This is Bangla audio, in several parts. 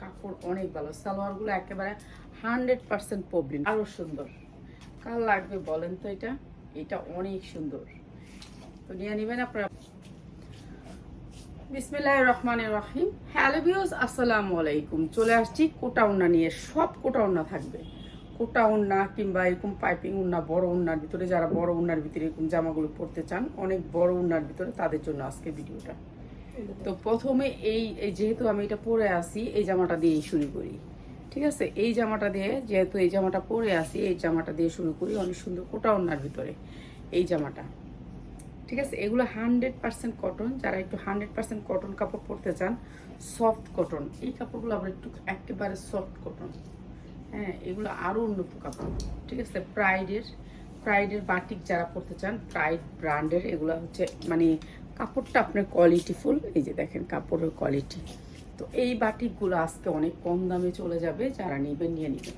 কাপড় অনেক ভালো, সালোয়ারগুলো একেবারে হান্ড্রেড পার্সেন্ট প্রবলেম আরও সুন্দর। কার লাগবে বলেন তো এটা? এটা অনেক সুন্দর। তো নিয়ে নেবেন আপনারা। বিসমিল্লাহ রহমানের রহিম। হ্যালো আসসালামু আলাইকুম। চলে আসছি কোটা উন্না নিয়ে। সব কোটা উন্না থাকবে। কোটা উন্না কিংবা এরকম পাইপিং উন্না, বড় উন্নার ভিতরে, যারা বড় উন্নার ভিতরে এরকম জামাগুলো পরতে চান, অনেক বড় উন্নার ভিতরে তাদের জন্য আজকে ভিডিওটা। তো প্রথমে এই যেহেতু আমি এটা পরে আসি এই জামাটা দিয়েই শুরু করি। ঠিক আছে? এই জামাটা দিয়ে যেহেতু এই জামাটা পরে আসি এই জামাটা দিয়ে শুরু করি অনেক সুন্দর কোটা উন্নার ভিতরে, এই জামাটা। ঠিক আছে? এগুলো হান্ড্রেড পার্সেন্ট কটন। যারা একটু হান্ড্রেড পার্সেন্ট কটন কাপড় পরতে চান, সফট কটন। এই কাপড়গুলো আবার একটু একেবারে সফট কটন। হ্যাঁ এগুলো আরও উন্নত কাপড়। ঠিক আছে? প্রাইডের প্রাইডের বাটিক যারা পরতে চান, প্রাইড ব্র্যান্ডের, এগুলো হচ্ছে মানে কাপড়টা আপনার কোয়ালিটিফুল এই যে দেখেন কাপড়ের কোয়ালিটি তো এই বাটিকগুলো আজকে অনেক কম দামে চলে যাবে, যারা নেবেন নিয়ে নেবেন।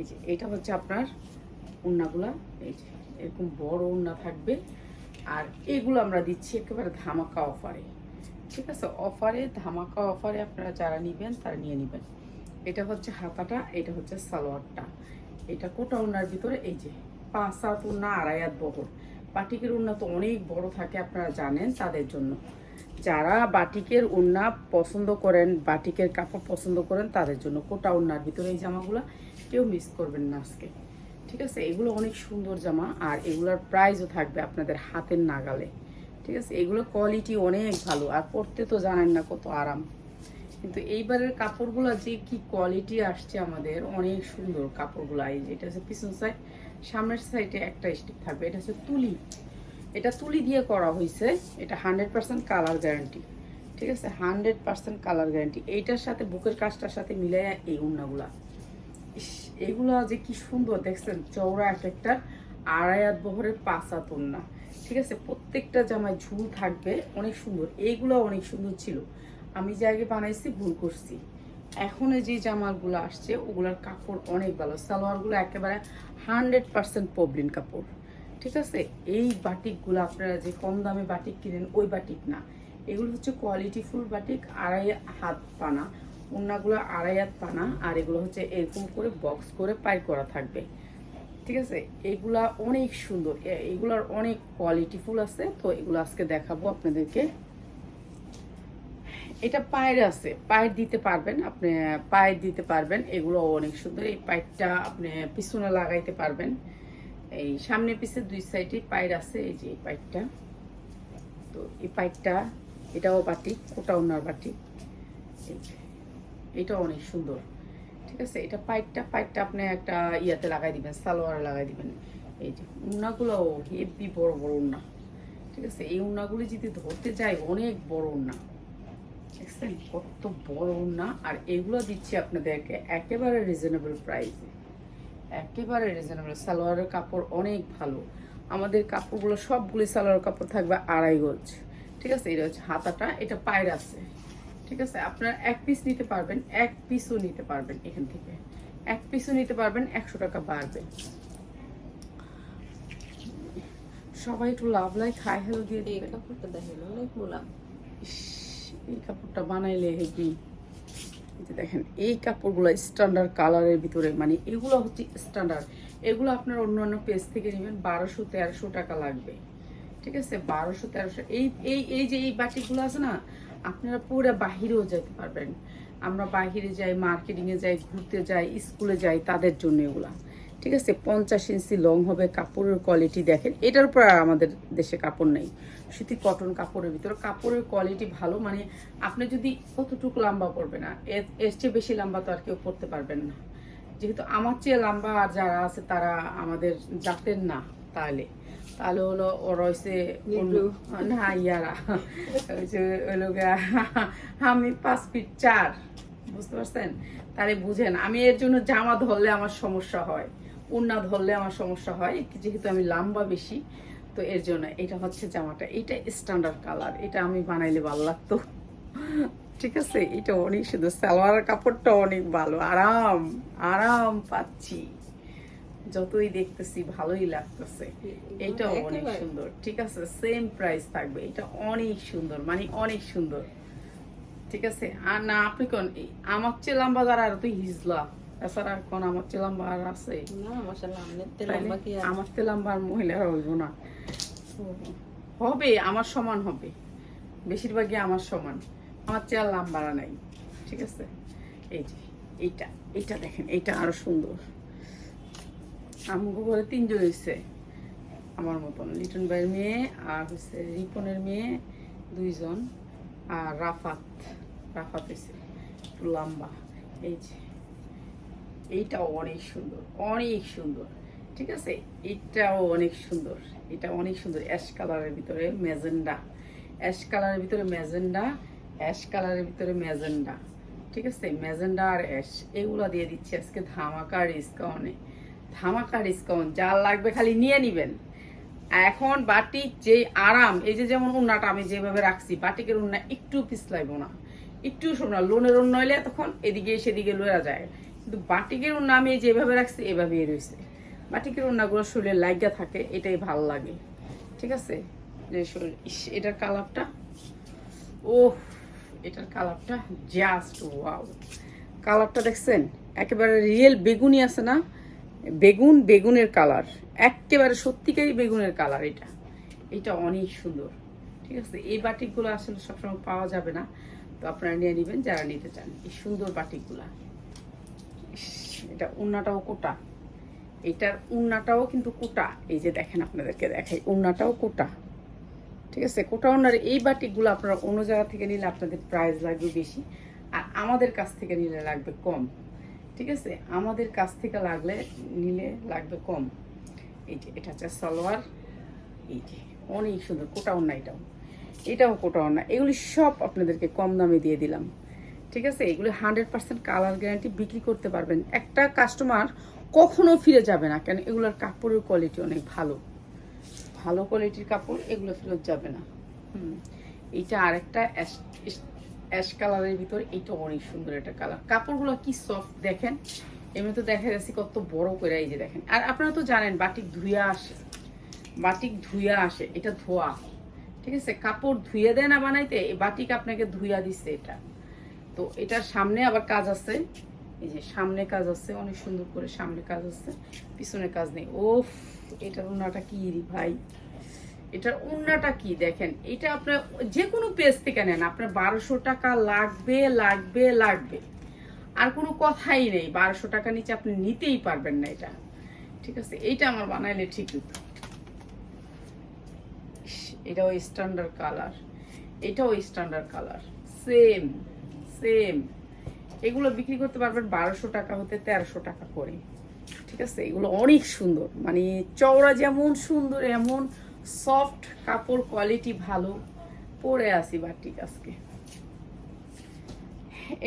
এই যে, এটা হচ্ছে আপনার উন্নাগুলা এই যে, এরকম বড় উন্না থাকবে। আর এগুলো আমরা দিচ্ছি একেবারে ধামাকা অফারে ঠিক আছে? অফারে ধামাকা অফারে আপনারা যারা নেবেন, তারা নিয়ে নেবেন। এটা হচ্ছে হাতাটা, এটা হচ্ছে সালোয়ারটা। এটা কোটা উন্নার ভিতরে, এই যে, পাঁচ সাত উন্না আড়াই হাত বহর বাটিকের উন্না তো অনেক বড় থাকে আপনারা জানেন তাদের জন্য। যারা বাটিকের উন্না পছন্দ করেন, বাটিকের কাপড় পছন্দ করেন, তাদের জন্য কোটা উন্নার ভিতরে এই জামাগুলো কেউ মিস করবেন না আজকে। ঠিক আছে? এগুলো অনেক সুন্দর জামা আর এগুলোর প্রাইসও থাকবে আপনাদের হাতের নাগালে। ঠিক আছে? এগুলো কোয়ালিটি অনেক ভালো আর পরতে তো জানেন না কত আরাম। কিন্তু এইবারের কাপড়গুলো যে কি কোয়ালিটি আসছে আমাদের, অনেক সুন্দর কাপড়গুলো। এই যে এটা হচ্ছে পিছন সাইড সামনের সাইডে একটা স্টিক থাকবে, এটা হচ্ছে তুলি। এটা তুলি দিয়ে করা হয়েছে এটা হান্ড্রেড পার্সেন্ট কালার গ্যারান্টি ঠিক আছে? হান্ড্রেড পার্সেন্ট কালার গ্যারান্টি এইটার সাথে, বুকের কাজটার সাথে মিলে এই উন্নাগুলা এগুলো যে কি সুন্দর, দেখছেন? চওড়া এক একটা, আড়াই হাত বহরের পাঁচ উন্না ঠিক আছে? প্রত্যেকটা জামায় ঝুল থাকবে, অনেক সুন্দর। এইগুলো অনেক সুন্দর ছিল। আমি যে আগে বানাইছি, ভুল করছি। এখন এই যে জামাগুলো আসছে, ওগুলার কাপড় অনেক ভালো। সালোয়ারগুলো একেবারে হান্ড্রেড পার্সেন্ট পবলিন কাপড়। ঠিক আছে? এই বাটিকগুলো আপনারা যে কম দামে বাটিক কিনেন, ওই বাটিক না। এগুলো হচ্ছে কোয়ালিটি ফুল বাটিক, আড়াই হাত পানা। উন্নাগুলো আড়াই হাত পানা, আর এগুলো হচ্ছে এরকম করে বক্স করে পাই করা থাকবে। ঠিক আছে? এগুলা অনেক সুন্দর। এগুলার অনেক কোয়ালিটি ফুল আছে, তো এগুলো আজকে দেখাবো আপনাদেরকে। এটা পায়ের আছে পায়ের দিতে পারবেন আপনি পায়ের দিতে পারবেন এগুলো অনেক সুন্দর এই পাইপটা আপনি পিছনে লাগাইতে পারবেন। এই সামনে পিছে দুই সাইডে পায়ের আছে এই যে এই পাইপটা তো এই পাইপটা এটাও বাটি ওটা ওনার বাটি। এই যে, অনেক সুন্দর। ঠিক আছে এটা পাইপটা পাইপটা আপনি একটা ইয়াতে লাগাই দিবেন সালোয়ারে লাগাই দিবেন। এই যে উন্নাগুলো হেভি বড় বড় উন্না। ঠিক আছে এই উন্নাগুলি যদি ধরতে যাই অনেক বড় উন্না। দেখছেন কত বড় উন্না আর এগুলো দিচ্ছি আপনাদেরকে একেবারে রিজনেবল প্রাইসে একেবারে রিজনেবল সালোয়ারের কাপড় অনেক ভালো। আমাদের কাপড়গুলো সবগুলি সালোয়ার কাপড় থাকবে আড়াই গজ। ঠিক আছে? এটা হচ্ছে হাতাটা এটা পায়ের আছে। ঠিক আছে? আপনার এক পিস নিতে পারবেন এক পিসও নিতে পারবেন এখান থেকে। এক পিসও নিতে পারবেন একশো টাকা বাড়বে। সবাই একটু লাভ লাই খায় হ্যালো দিয়ে দিবেন। কাপড়টা দেখেন অনেক মোলাম। ইস, এই কাপড়টা বানাইলে হেভি দেখেন, এই কাপড়গুলো স্ট্যান্ডার্ড কালারের ভিতরে মানে এগুলো হচ্ছে স্ট্যান্ডার্ড এগুলো আপনার অন্য অন্য পেজ থেকে নেবেন, বারোশো তেরোশো টাকা লাগবে। ঠিক আছে? বারোশো তেরোশো, এই এই এই যে এই বাটিগুলো আছে না, আপনারা পুরো বাহিরেও যেতে পারবেন। আমরা বাহিরে যাই মার্কেটিংয়ে যাই, ঘুরতে যাই স্কুলে যাই, তাদের জন্য এগুলা। ঠিক আছে পঞ্চাশ ইঞ্চি লং হবে কাপড়ের কোয়ালিটি দেখেন। এটার উপর আর আমাদের দেশে কাপড় নেই। সুতি কটন কাপড়ের ভিতরে। কাপড়ের কোয়ালিটি ভালো মানে আপনি যদি কতটুকু লম্বা পড়বে না এর চেয়ে বেশি লম্বা তো আর কেউ পড়তে পারবেন না। যেহেতু আমার চেয়ে লম্বা আর যারা আছে তারা আমাদের জাতের না তাহলে। তাহলে হলো ও রয়েছে না ইয়ারা। হলো আমি পাঁচ ফিট চার বুঝতে পারছেন? তাহলে বুঝেন আমি এর জন্য জামা ধরলে আমার সমস্যা হয়। উন্না ধরলে আমার সমস্যা হয় যেহেতু আমি লম্বা বেশি তো এর জন্য এটা হচ্ছে জামাটা। এটা স্ট্যান্ডার্ড কালার এটা আমি বানাইলে ভালো লাগতো। ঠিক আছে? এটা অনেক সুন্দর। সালোয়ার কাপড়টা অনেক ভালো। আরাম আরাম পাচ্ছি। যতই দেখতেছি ভালোই লাগতেছে। এটাও অনেক সুন্দর। ঠিক আছে? সেম প্রাইস থাকবে। এটা অনেক সুন্দর মানে অনেক সুন্দর। ঠিক আছে? আর না আপনি কোন আমার চেয়ে লম্বা যারা আর তুই হিজলা। তাছাড়া কোন আমার চেয়ে আর আছে আমার চেয়ে আর? মহিলারা হইব না। হবে আমার সমান হবে। বেশিরভাগই আমার সমান। আমার চেয়ে আর লাম্বারা নাই ঠিক আছে? এই যে এইটা এইটা দেখেন এইটা আরও সুন্দর। আমাকে ঘরে তিনজন হয়েছে আমার মতন। লিটন ভাইয়ের মেয়ে আর হচ্ছে রিপনের মেয়ে দুইজন। আর রাফাত রাফাত হয়েছে একটু লম্বা। এই যে এইটাও অনেক সুন্দর অনেক সুন্দর। ঠিক আছে? এটাও অনেক সুন্দর, এটা অনেক সুন্দর। অ্যাশ কালারের ভিতরে ম্যাজেন্ডা, অ্যাশ কালারের ভিতরে ম্যাজেন্ডা, অ্যাশ কালারের ভিতরে ম্যাজেন্ডা। ঠিক আছে? ম্যাজেন্ডা আর অ্যাশ, এগুলো দিয়ে দিচ্ছি আজকে ধামাকা ডিসকাউন্টে ধামাকা ডিসকাউন্ট যা লাগবে খালি নিয়ে নিবেন। এখন বাটিক যে আরাম, এই যে যেমন উন্নাটা আমি যেভাবে রাখছি, বাটিকের উন্না একটু পিছলাইব না। একটু শোনো লোনের উন্ন হইলে তখন এদিকে সেদিকে লয়া যায়। কিন্তু বাটিকের উন্না আমি যেভাবে রাখছি, এভাবেই রয়েছে। বাটিকের উন্নাগুলো শরীরে লাগিয়া থাকে, এটাই ভালো লাগে। ঠিক আছে? যে শরীর এটার কালারটা ও এটার কালারটা জাস্ট ওয়াও কালারটা দেখছেন? একেবারে রিয়েল বেগুনই আছে না? বেগুন, বেগুনের কালার। একেবারে সত্যিকারই বেগুনের কালার এটা। এটা অনেক সুন্দর। ঠিক আছে? এই বাটিকগুলো আসলে সবসময় পাওয়া যাবে না। তো আপনারা নিয়ে নেবেন, যারা নিতে চান, এই সুন্দর বাটিকগুলা। এটা উন্নাটাও কোটা। এটার উন্নাটাও কিন্তু কোটা। এই যে দেখেন আপনাদেরকে দেখাই, উন্নাটাও কোটা। ঠিক আছে? কোটা উন্নার এই বাটিকগুলো আপনারা অন্য জায়গা থেকে নিলে আপনাদের প্রাইস লাগবে বেশি, আর আমাদের কাছ থেকে নিলে লাগবে কম। ঠিক আছে? আমাদের কাছ থেকে লাগলে নিলে লাগবে কম। এই যে, এটা হচ্ছে সালোয়ার। এই যে, অনেক সুন্দর কোটা উন্না এটাও। এটাও কোটা উন্না। এগুলি সব আপনাদেরকে কম দামে দিয়ে দিলাম। ঠিক আছে? এগুলো হান্ড্রেড পার্সেন্ট কালার গ্যারান্টি বিক্রি করতে পারবেন। একটা কাস্টমার কখনো ফিরে যাবে না, কেন এগুলোর কাপড়ের কোয়ালিটি অনেক ভালো। ভালো কোয়ালিটির কাপড় এগুলো ফেরত যাবে না। হুম, এইটা আরেকটা অ্যাশ কালারের ভিতর এইটা অনেক সুন্দর একটা কালার কাপড়গুলো কি সফট দেখেন? এমনি তো দেখা যাচ্ছে কত বড় করে এই যে দেখেন। আর আপনারা তো জানেন, বাটিক ধুইয়া আসে। বাটিক ধুইয়া আসে, এটা ধোয়া। ঠিক আছে? কাপড় ধুয়ে দেয় না বানাইতে বাটিক আপনাকে ধুইয়া দিচ্ছে এটা। তো এটার সামনে আবার কাজ আছে। এই যে সামনে কাজ আছে, অনেক সুন্দর করে সামনে কাজ আছে, পিছনে কাজ নেই। ওফ, এটার ওনাটা কি ভাই? এটার ওন্নাটা কি দেখেন? এটা আপনার যে কোনো পেজ থেকে নেন, আপনার বারোশো টাকা লাগবে লাগবে লাগবে। আর কোনো কথাই নেই, বারোশো টাকা নিচে আপনি নিতেই পারবেন না এটা। ঠিক আছে, এইটা আমার বানাইলে ঠিক হতো। এটাও স্ট্যান্ডার্ড কালার এটাও স্ট্যান্ডার্ড কালার সেম সেম। এগুলো বিক্রি করতে পারবেন বারোশো টাকা হতে তেরোশো টাকা করে। ঠিক আছে? এগুলো অনেক সুন্দর। মানে চওড়া যেমন সুন্দর, এমন সফট কাপড় কোয়ালিটি ভালো পরে আসি বাটিক আজকে।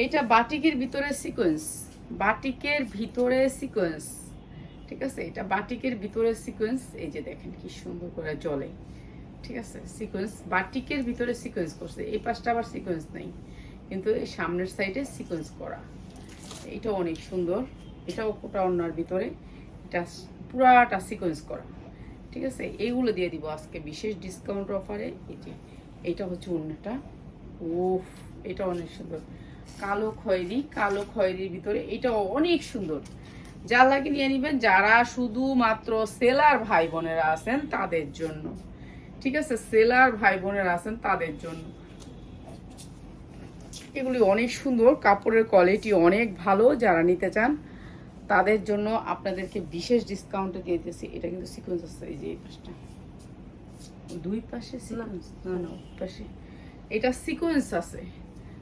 এইটা বাটিকের ভিতরে সিকোয়েন্স বাটিকের ভিতরে সিকোয়েন্স ঠিক আছে? এটা বাটিকের ভিতরে সিকোয়েন্স এই যে দেখেন কি সুন্দর করে জলে ঠিক আছে? সিকোয়েন্স বাটিকের ভিতরে সিকোয়েন্স করছে। এই পাশটা আবার সিকোয়েন্স নেই। কিন্তু এই সামনের সাইডে সিকোয়েন্স করা। এটা অনেক সুন্দর। এটাও কোটা অন্যার ভিতরে। এটা পুরাটা সিকোয়েন্স করা। ঠিক আছে? এইগুলো দিয়ে দিব আজকে বিশেষ ডিসকাউন্ট অফারে এটি এটা হচ্ছে অন্যটা উফ, এটা অনেক সুন্দর। কালো খয়েরি, কালো খয়েরির ভিতরে এটাও অনেক সুন্দর। যা লাগে নিয়ে নিবেন। যারা শুধুমাত্র সেলার ভাই বোনেরা আছেন, তাদের জন্য। ঠিক আছে? সেলার ভাই বোনেরা আছেন, তাদের জন্য। এগুলি অনেক সুন্দর, কাপড়ের কোয়ালিটি অনেক ভালো, যারা নিতে চান তাদের জন্য আপনাদেরকে বিশেষ ডিসকাউন্টে দিয়ে দিতেছি। এটা কিন্তু সিকোয়েন্স আছে, এই যে এই পাশটা। দুই পাশে সিকোয়েন্স না না পাশে। এটা সিকোয়েন্স আছে।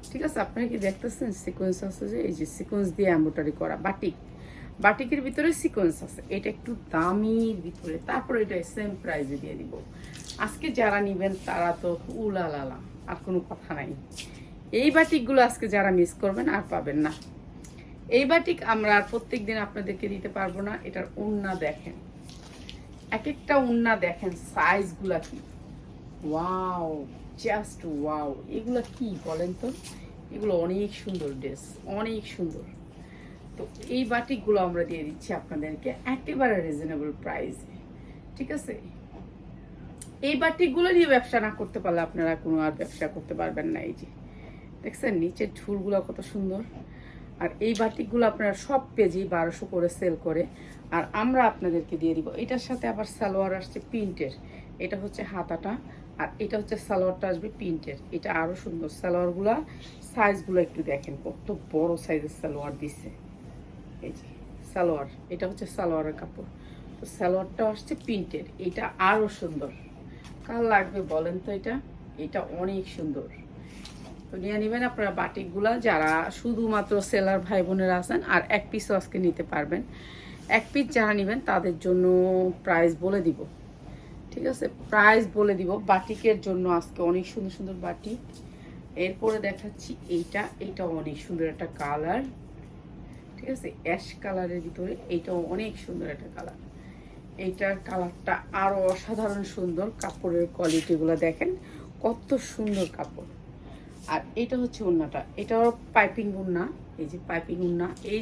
ঠিক আছে, আপনারা কি দেখতেছেন? সিকোয়েন্স আছে যে, এই যে সিকোয়েন্স দিয়ে এম্বোটারি করা বাটিক বাটিকের ভিতরে সিকোয়েন্স আছে। এটা একটু দামির ভিতরে। তারপরে এটা সেম প্রাইজে দিয়ে দিব। আজকে যারা নিবেন তারা তো উলালালা, আর কোনো কথা নাই। এই বাটিকগুলো আজকে যারা মিস করবেন আর পাবেন না। এই বাটিক আমরা আর প্রত্যেক দিন আপনাদেরকে দিতে পারব না, এটার উন্না দেখেন। এক একটা উন্না দেখেন সাইজগুলা কি? ওয়াও জাস্ট ওয়াও এগুলো কি বলেন তো? এগুলো অনেক সুন্দর ড্রেস অনেক সুন্দর। তো এই বাটিকগুলো আমরা দিয়ে দিচ্ছি আপনাদেরকে একেবারে রিজনেবল প্রাইসে ঠিক আছে? এই বাটিকগুলো নিয়ে ব্যবসা না করতে পারলে আপনারা কোনো আর ব্যবসা করতে পারবেন না, এই যে। দেখছেন, নিচের ঝুলগুলো কত সুন্দর। আর এই বাটিকগুলো আপনারা সব পেজি বারোশো করে সেল করে। আর আমরা আপনাদেরকে দিয়ে দিব। এটার সাথে আবার সালোয়ার আসছে প্রিন্টের। এটা হচ্ছে হাতাটা, আর এটা হচ্ছে সালোয়ারটা আসবে প্রিন্টের। এটা আরও সুন্দর সালোয়ারগুলা। সাইজগুলো একটু দেখেন, কত বড় সাইজের সালোয়ার দিছে। এই যে, সালোয়ার। এটা হচ্ছে সালোয়ারের কাপড়। তো সালোয়ারটা আসছে প্রিন্টের। এটা আরও সুন্দর। কার লাগবে বলেন তো এটা? এটা অনেক সুন্দর। তো নিয়ে নেবেন আপনারা বাটিকগুলা যারা শুধুমাত্র সেলার ভাই বোনেরা আছেন, আর এক পিসও আজকে নিতে পারবেন। এক পিস যারা নেবেন, তাদের জন্য প্রাইস বলে দিব। ঠিক আছে? প্রাইস বলে দিব। বাটিকের জন্য আজকে অনেক সুন্দর সুন্দর বাটিক। এরপরে দেখাচ্ছি এইটা। এইটা অনেক সুন্দর একটা কালার ঠিক আছে? অ্যাশ কালারের ভিতরে এইটাও অনেক সুন্দর একটা কালার এইটার কালারটা আরও অসাধারণ সুন্দর। কাপড়ের কোয়ালিটিগুলো দেখেন। কত সুন্দর কাপড়। আর এটা হচ্ছে উন্নাটা এটাও পাইপিং উন্না এই যে পাইপিং উন্না এই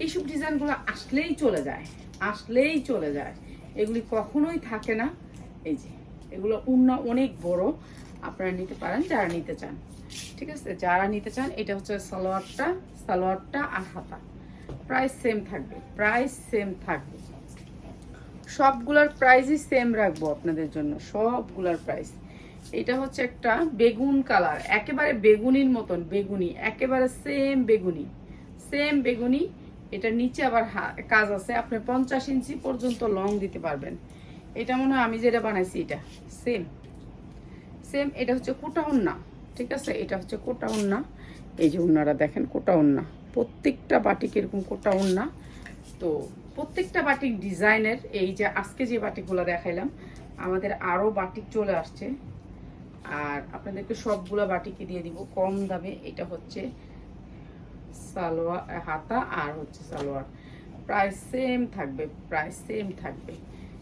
এইসব ডিজাইনগুলো আসলেই চলে যায়, আসলেই চলে যায়। এগুলি কখনোই থাকে না। এই যে, এগুলো উন্না অনেক বড়, আপনারা নিতে পারেন যারা নিতে চান। ঠিক আছে? যারা নিতে চান, এটা হচ্ছে সালোয়ারটা সালোয়ারটা আর হাতা। প্রাইস সেম থাকবে, প্রাইস সেম থাকবে। সবগুলার প্রাইসই সেম রাখব আপনাদের জন্য, সবগুলার প্রাইস। এটা হচ্ছে একটা বেগুন কালার, একেবারে বেগুনির মতন, বেগুনি, একেবারে সেম বেগুনি সেম বেগুনি এটা নিচে আবার কাজ আছে, আপনি পঞ্চাশ ইঞ্চি পর্যন্ত লং দিতে পারবেন। এটা মনে হয় আমি যেটা বানাইছি এটা সেম সেম এটা হচ্ছে কোটা উন্না, ঠিক আছে? এটা হচ্ছে কোটা উন্না, এই যে উন্নারা দেখেন, কোটা উন্না, প্রত্যেকটা বাটিক এরকম কোটা উন্না। তো প্রত্যেকটা বাটিক ডিজাইনের এই যে আজকে যে বাটিকগুলো দেখাইলাম, আমাদের আরও বাটিক চলে আসছে। আর আপনাদেরকে সবগুলো বাটিকে দিয়ে দিব। কম দামে এটা হচ্ছে সালোয়ার হাতা আর হচ্ছে সালোয়ার। প্রাইস সেম থাকবে, প্রাইস সেম থাকবে।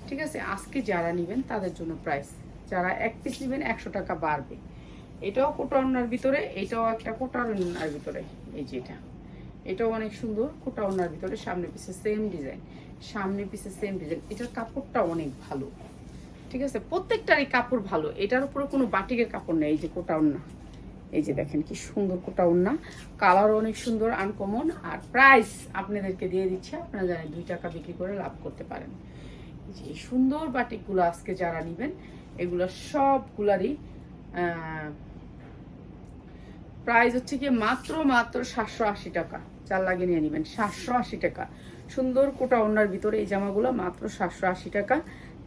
ঠিক আছে? আজকে যারা নেবেন, তাদের জন্য প্রাইস। যারা এক পিস নেবেন, একশো টাকা বাড়বে। এটাও কোটাউনার ভিতরে, এটাও একটা কোটাউনার ভিতরে। এই যে এটা। এটাও অনেক সুন্দর কোটাউনার ভিতরে, সামনে পিছে সেম ডিজাইন সামনে পিছে সেম ডিজাইন এটার কাপড়টা অনেক ভালো। ঠিক আছে? প্রত্যেকটারই কাপড় ভালো। এটার উপরে কোনো বাটিকের কাপড় নেই, এই যে কোটা ওন্না এই যে দেখেন কি সুন্দর কোটা ওন্না কালার অনেক সুন্দর আনকমন আর প্রাইস আপনাদেরকে দিয়ে দিচ্ছে, আপনারা জানেন দুই টাকা বিক্রি করে লাভ করতে পারেন। যে সুন্দর বাটিকগুলো আজকে যারা নেবেন, এগুলো সবগুলারই প্রাইস হচ্ছে কি মাত্র মাত্র সাতশো আশি টাকা। চার লাগিয়ে নিয়ে নেবেন, সাতশো আশি টাকা। সুন্দর কোটা ওনার ভিতরে এই জামাগুলো মাত্র সাতশো আশি টাকা।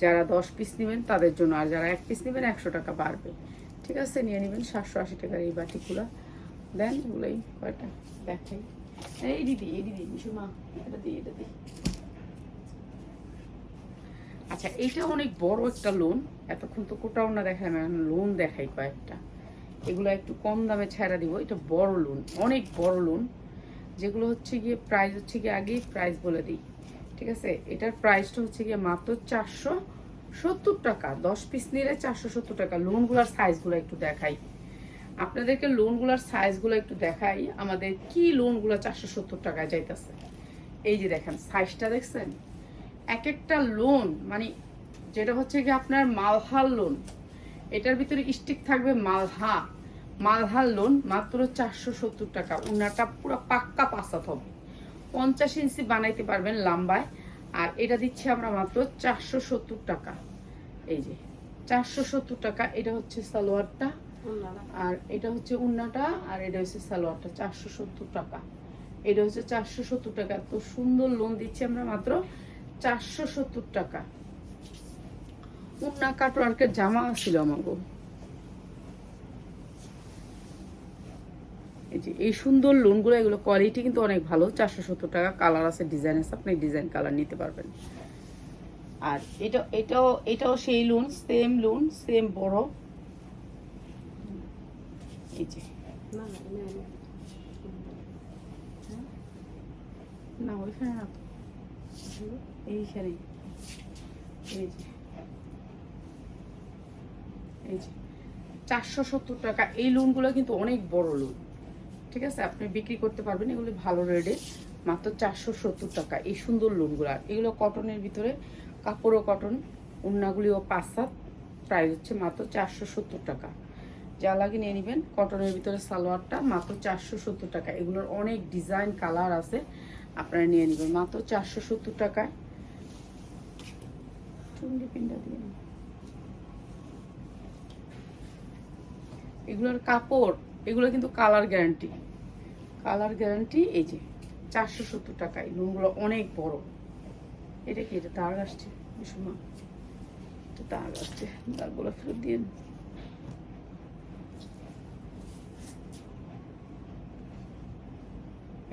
যারা দশ পিস নেবেন, তাদের জন্য। আর যারা এক পিস নেবেন, একশো টাকা বাড়বে। ঠিক আছে? নিয়ে নেবেন সাতশো আশি টাকার এই বাটিগুলো। দেন এগুলোই কয়টা? দেখাই। এই দিদি এই দিদি মা এটা দিই এটা দিই আচ্ছা এইটা অনেক বড় একটা লোন এতক্ষণ তো কোটাও না দেখায় না লোন দেখাই কয়েকটা। এগুলো একটু কম দামে ছেড়া দিব। এটা বড় লোন অনেক বড় লোন যেগুলো হচ্ছে গিয়ে প্রাইস হচ্ছে গিয়ে আগেই প্রাইস বলে দিই। ঠিক আছে, এটার প্রাইসটা হচ্ছে গিয়ে মাত্র চারশো সত্তর টাকা। দশ পিস নিলে চারশো সত্তর টাকা। লোনগুলোর সাইজগুলো একটু দেখাই। আপনাদেরকে লোনগুলোর সাইজগুলো একটু দেখাই। আমাদের কি লোনগুলো চারশো সত্তর টাকায় যাইতেছে? এই যে দেখেন সাইজটা দেখছেন? এক একটা লোন মানে যেটা হচ্ছে কি আপনার মালহাল লোন এটার ভিতরে স্টিক থাকবে মালহা। মালহাল লোন মাত্র চারশো সত্তর টাকা। উনাটা পুরো পাক্কা পাসাত হবে। পঞ্চাশ ইঞ্চি বানাইতে পারবেন লাম্বায়। আর এটা দিচ্ছি আমরা মাত্র চারশো সত্তর টাকা। এই যে চারশো সত্তর টাকা এটা হচ্ছে সালোয়ারটা। আর এটা হচ্ছে উন্নাটা আর এটা হচ্ছে সালোয়ারটা চারশো সত্তর টাকা। এটা হচ্ছে চারশো সত্তর টাকা। তো সুন্দর লোন দিচ্ছি আমরা মাত্র চারশো সত্তর টাকা। উন্না কাটওয়ার্কের জামা ছিল আমাকে এই যে এই সুন্দর লোনগুলো এগুলো কোয়ালিটি কিন্তু অনেক ভালো। চারশো সত্তর টাকা কালার আছে ডিজাইন আছে আপনি ডিজাইন কালার নিতে পারবেন। আর এটা এটাও এটাও সেই লোন সেম লোন সেম বড়। এই যে। না ওইখানে না। এইখানে এই যে। এই যে। চারশো সত্তর টাকা এই লোনগুলো কিন্তু অনেক বড় লোন ঠিক আছে? আপনি বিক্রি করতে পারবেন। এগুলো ভালো রেটে মাত্র চারশো সত্তর টাকা। এই সুন্দর লোনগুলো আর এগুলো কটনের ভিতরে। কাপড়ও কটন উন্নাগুলিও পাঁচ সাত প্রাইস হচ্ছে মাত্র চারশো সত্তর টাকা। যা লাগে নিয়ে নেবেন। কটনের ভিতরে সালোয়ারটা মাত্র চারশো সত্তর টাকা। এগুলোর অনেক ডিজাইন কালার আছে। আপনারা নিয়ে নেবেন। মাত্র চারশো সত্তর টাকায়। এগুলোর কাপড়, এগুলো কিন্তু কালার গ্যারান্টি কালার গ্যারান্টি, এই যে চারশো সত্তর টাকায় লোনগুলো অনেক বড়। এটা কি, এটা দাগ আসছে? বিশুমা এটা দাগ আসছে। দাগগুলো ফেরত দিয়ে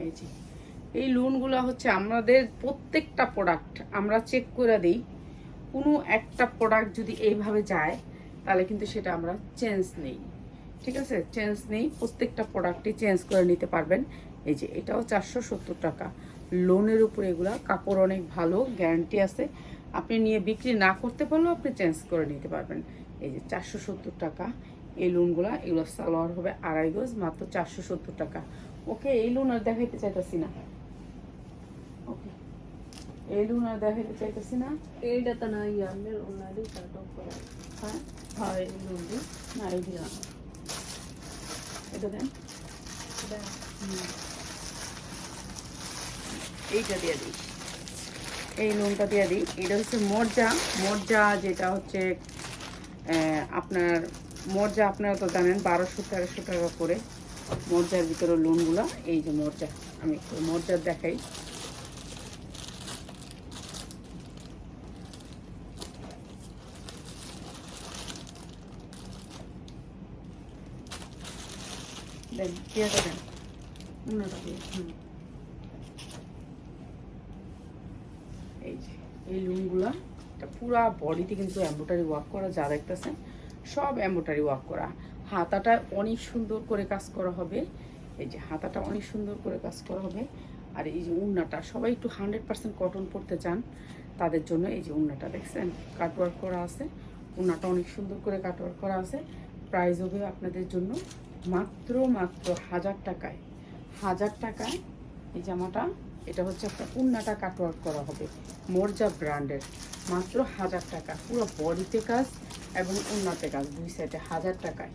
এই যে, এই লোনগুলো হচ্ছে আমাদের প্রত্যেকটা প্রোডাক্ট আমরা চেক করে দিই। কোনো একটা প্রোডাক্ট যদি এইভাবে যায়, তাহলে কিন্তু সেটা আমরা চেঞ্জ নেই। ঠিক আছে? চেঞ্জ নেই প্রত্যেকটা প্রোডাক্টই চেঞ্জ করে নিতে পারবেন। এই যে এটাও চারশো সত্তর টাকা। লোনের উপরে এগুলা কাপড় অনেক ভালো গ্যারান্টি আছে। আপনি নিয়ে বিক্রি না করতে পারলেও আপনি চেঞ্জ করে নিতে পারবেন। এই যে চারশো সত্তর টাকা। এই লোনগুলা এগুলো সালোয়ার হবে আড়াই গজ মাত্র চারশো সত্তর টাকা। ওকে এই লোন আর দেখাইতে চাইতেছি না। ওকে এই লোন আর দেখাইতে চাইতেছি না। এইটা তো না ওনারই কাটক করা। হ্যাঁ? হয় এই লোনটি না এই এইটা দিয়ে দিই। এই নুনটা দিয়ে দিই। এটা হচ্ছে মরজা। মরজা যেটা হচ্ছে আপনার, মরজা আপনারা তো জানেন, বারোশো, তেরোশো টাকা করে মরজার ভিতরে লোনগুলো এই যে মরজা। আমি মরজার দেখাই। দেন পেঁয়াজটা দেন। অন্যটা দিয়ে, হুম। এই যে, এই লুমগুলা, এটা পুরা বডিতে কিন্তু এম্ব্রয়ডারি ওয়ার্ক করা, যা দেখতেছেন, সব এম্ব্রয়ডারি ওয়ার্ক করা। হাতাটা অনেক সুন্দর করে কাজ করা হবে। এই যে, হাতাটা অনেক সুন্দর করে কাজ করা হবে। আর এই যে উন্নাটা, সবাই একটু হান্ড্রেড পার্সেন্ট কটন পরতে চান, তাদের জন্য এই যে উন্নাটা, দেখছেন? কাটওয়ার্ক করা আছে। উন্নাটা অনেক সুন্দর করে কাটওয়ার্ক করা আছে। প্রাইস হবে আপনাদের জন্য মাত্র মাত্র হাজার টাকায়। হাজার টাকায় এই জামাটা, এটা হচ্ছে একটা উন্নাটা কাটওয়ার্ক করা হবে মোরজা ব্র্যান্ডের। মাত্র হাজার টাকা, পুরো বডিতে কাজ এবং উন্নাতে কাজ, দুই সাইডে হাজার টাকায়।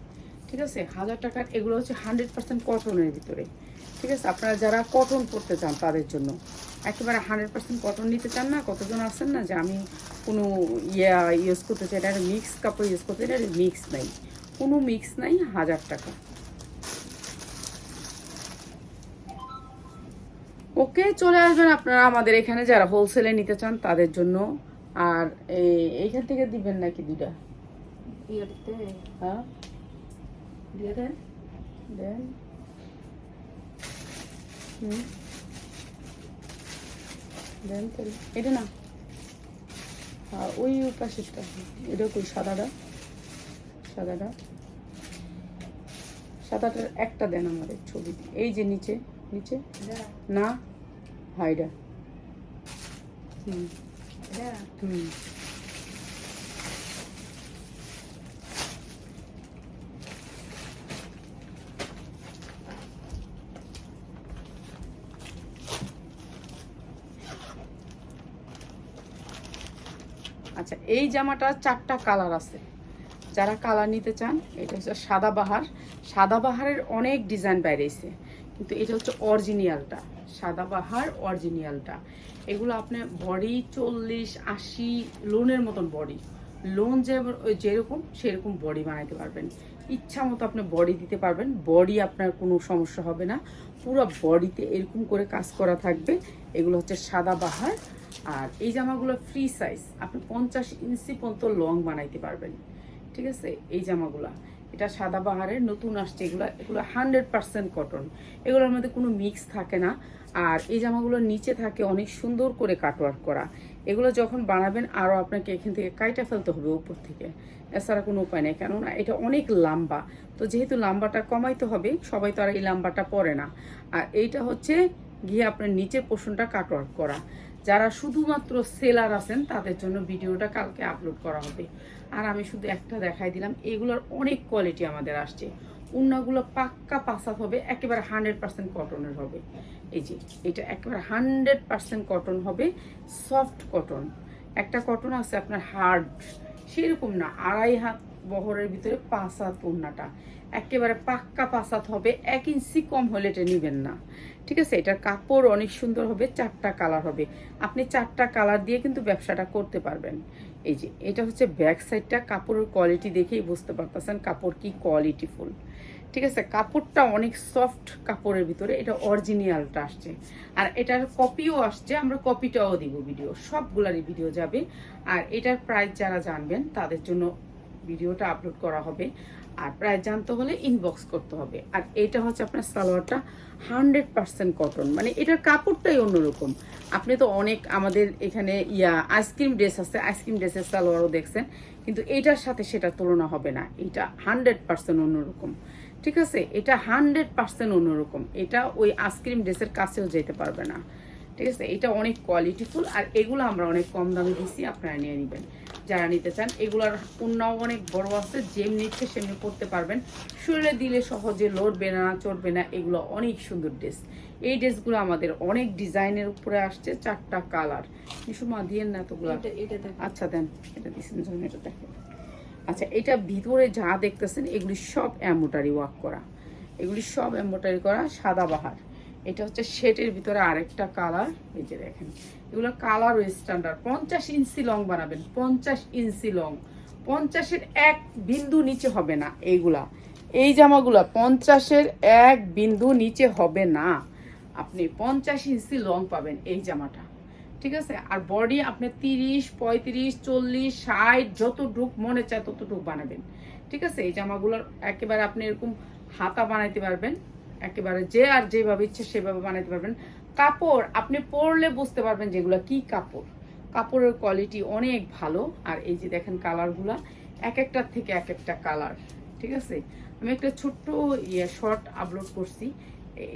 ঠিক আছে? হাজার টাকার, এগুলো হচ্ছে হান্ড্রেড পার্সেন্ট কটনের ভিতরে। ঠিক আছে? আপনারা যারা কটন পড়তে চান তাদের জন্য, একেবারে হান্ড্রেড পার্সেন্ট কটন নিতে চান না, কতজন আছেন না যে আমি কোনো ইয়া ইউজ করতে চাই, এটা মিক্স কাপড় ইউজ করতে চাই, এটা মিক্স নাই। কোনো মিক্স নাই, হাজার টাকা। ওকে চলে আসবেন আপনারা। আমাদের এখানে যারা হোলসেলে নিতে চান তাদের জন্য। আর এই- এইখান থেকে দিবেন নাকি দুটা হ্যাঁ? দিয়ে দেন। দেন। হুম। দেন তাহলে। এটা না। হ্যাঁ ওই পাশেরটা। এটা কই সাদাটা? সাদাটা। সাদাটার একটা দেন আমাদের ছবি। এই যে নিচে। নিচে? না? হাইডা হুম। হুম। আচ্ছা এই জামাটার চারটা কালার আছে। যারা কালার নিতে চান এটা হচ্ছে সাদা বাহার। সাদা বাহারের অনেক ডিজাইন বাইরেছে কিন্তু এটা হচ্ছে অরিজিনালটা সাদা বাহার অরিজিনালটা এগুলো আপনার বডি চল্লিশ, আশি লোনের মতন বডি লোন যে যেরকম, সেরকম বডি বানাইতে পারবেন। ইচ্ছা মতো আপনি বডি দিতে পারবেন। বডি আপনার কোনো সমস্যা হবে না। পুরো বডিতে এরকম করে কাজ করা থাকবে। এগুলো হচ্ছে সাদা বাহার আর এই জামাগুলো ফ্রি সাইজ আপনি পঞ্চাশ ইঞ্চি পর্যন্ত লং বানাইতে পারবেন। ঠিক আছে? এই জামাগুলা। এটা সাদা বাহারের, নতুন আসছে এগুলো এগুলো হান্ড্রেড পার্সেন্ট কটন এগুলোর মধ্যে কোনো মিক্স থাকে না। আর এই জামাগুলোর নিচে থাকে অনেক সুন্দর করে কাটওয়ার্ক করা। এগুলো যখন বানাবেন আরও আপনাকে এখান থেকে কাইটা ফেলতে হবে উপর থেকে। এছাড়া কোনো উপায় নেই, কেননা এটা অনেক লম্বা। তো যেহেতু লম্বাটা কমাইতে হবে, সবাই তো আর এই লম্বাটা পরে না। আর এইটা হচ্ছে গিয়ে আপনার নিচের পোষণটা কাটওয়ার্ক করা। যারা শুধুমাত্র সেলার আছেন, তাদের জন্য ভিডিওটা কালকে আপলোড করা হবে। আর আমি শুধু একটা দেখাই দিলাম, এগুলোর অনেক কোয়ালিটি আমাদের আসছে। উন্নাগুলো পাক্কা পাসাত হবে, একেবারে হান্ড্রেড পার্সেন্ট কটনের হবে। এই যে, এটা একেবারে হান্ড্রেড পার্সেন্ট কটন হবে সফট কটন একটা কটন আছে আপনার হার্ড সেরকম না, আড়াই হাত বহরের ভিতরে পাঁচ হাত উন্নাটা একেবারে পাক্কা পাসাত হবে, এক ইঞ্চি কম হলে এটা নেবেন না। ঠিক আছে, এটার কাপড় অনেক সুন্দর হবে, চারটা কালার হবে। আপনি চারটা কালার দিয়ে কিন্তু ব্যবসাটা করতে পারবেন। এই যে, এটা হচ্ছে ব্যাক সাইডটা কাপড়ের কোয়ালিটি দেখেই বুঝতে পারতেছেন কাপড় কি কোয়ালিটিফুল ঠিক আছে, কাপড়টা অনেক সফট কাপড়ের ভিতরে, এটা অরিজিনালটা আসছে। আর এটার কপিও আসছে, আমরা কপিটাও দিব ভিডিও সবগুলারই ভিডিও যাবে। আর এটার প্রাইস যারা জানবেন, তাদের জন্য ভিডিওটা আপলোড করা হবে। আর প্রায় জানতে হলে ইনবক্স করতে হবে। আর এটা হচ্ছে আপনার সালোয়ারটা হান্ড্রেড পার্সেন্ট কটন মানে এটার কাপড়টাই অন্যরকম। আপনি তো অনেক আমাদের এখানে ইয়া আইসক্রিম ড্রেস আছে আইসক্রিম ড্রেসের সালোয়ারও দেখছেন। কিন্তু এটার সাথে সেটা তুলনা হবে না। এটা হান্ড্রেড পার্সেন্ট অন্যরকম। ঠিক আছে? এটা হান্ড্রেড পার্সেন্ট অন্যরকম। এটা ওই আইসক্রিম ড্রেসের কাছেও যেতে পারবে না। ঠিক আছে? এটা অনেক কোয়ালিটিফুল আর এগুলো আমরা অনেক কম দামে দিচ্ছি আপনারা নিয়ে নেবেন। যারা নিতে চান এগুলার উন্নাও অনেক বড় আছে যেমনি ইচ্ছে সেমনি পড়তে পারবেন। শরীরে দিলে সহজে লড়বে না চড়বে না এগুলো অনেক সুন্দর ড্রেস। এই ড্রেসগুলো আমাদের অনেক ডিজাইনের উপরে আসছে চারটা কালার। নিশুমা দিয়ে না তোগুলো এটা এটা দেখ। আচ্ছা দেন এটা দিচ্ছেন যখন এটা দেখেন। আচ্ছা এটা ভিতরে যা দেখতেছেন এগুলি সব এম্বোটারি ওয়ার্ক করা। এগুলি সব এম্বোটারি করা সাদা বাহার। এটা হচ্ছে শেটের ভিতরে আরেকটা কালার এই যে দেখেন। এগুলো কালার স্ট্যান্ডার্ড পঞ্চাশ ইঞ্চি লং বানাবেন, পঞ্চাশ ইঞ্চি লং পঞ্চাশের এক বিন্দু নিচে হবে না এইগুলা। এই জামাগুলা পঞ্চাশের এক বিন্দু নিচে হবে না। আপনি পঞ্চাশ ইঞ্চি লং পাবেন এই জামাটা। ঠিক আছে? আর বডি আপনি তিরিশ, পঁয়ত্রিশ, চল্লিশ, ষাট, যতটুক মনে চায় ততটুক বানাবেন। ঠিক আছে? এই জামাগুলোর একেবারে আপনি এরকম হাতা বানাইতে পারবেন। একেবারে যে আর যেভাবে ইচ্ছে সেভাবে বানাইতে পারবেন। কাপড়, আপনি পরলে বুঝতে পারবেন যেগুলো কি কাপড়। কাপড়ের কোয়ালিটি অনেক ভালো। আর এই যে দেখেন কালারগুলা এক একটার থেকে এক একটা কালার ঠিক আছে? আমি একটা ছোট্ট ইয়ে শর্ট আপলোড করছি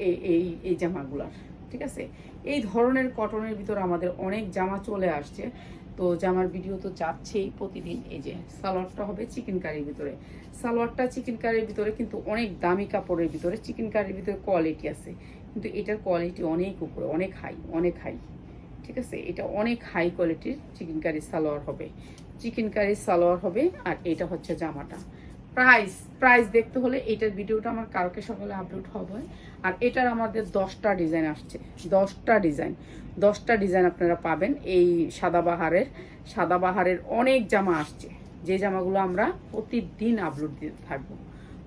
এই এই এই জামাগুলার, ঠিক আছে? এই ধরনের কটনের ভিতর আমাদের অনেক জামা চলে আসছে। তো জামার ভিডিও তো যাচ্ছেই প্রতিদিন, এই যে সালোয়ারটা হবে চিকেন কারির ভিতরে। সালোয়ারটা চিকেন কারির ভিতরে কিন্তু অনেক দামি কাপড়ের ভিতরে চিকেন কারির ভিতরে কোয়ালিটি আছে। কিন্তু এটার কোয়ালিটি অনেক উপরে, অনেক হাই অনেক হাই ঠিক আছে? এটা অনেক হাই কোয়ালিটির চিকেন কারির সালোয়ার হবে। চিকেন কারি সালোয়ার হবে আর এটা হচ্ছে জামাটা। প্রাইস প্রাইস দেখতে হলে এটার ভিডিওটা আমার কালকে সকালে আপলোড হবে। আর এটার আমাদের দশটা ডিজাইন আসছে। দশটা ডিজাইন দশটা ডিজাইন আপনারা পাবেন এই সাদাবাহারের সাদাবাহারের অনেক জামা আসছে। যে জামাগুলো আমরা প্রতিদিন আপলোড দিতে থাকব।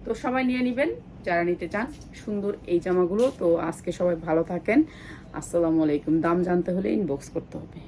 তো সবাই নিয়ে নেবেন। যারা নিতে চান, সুন্দর এই জামাগুলো। তো আজকে সবাই ভালো থাকেন। আসসালামু আলাইকুম। দাম জানতে হলে ইনবক্স করতে হবে।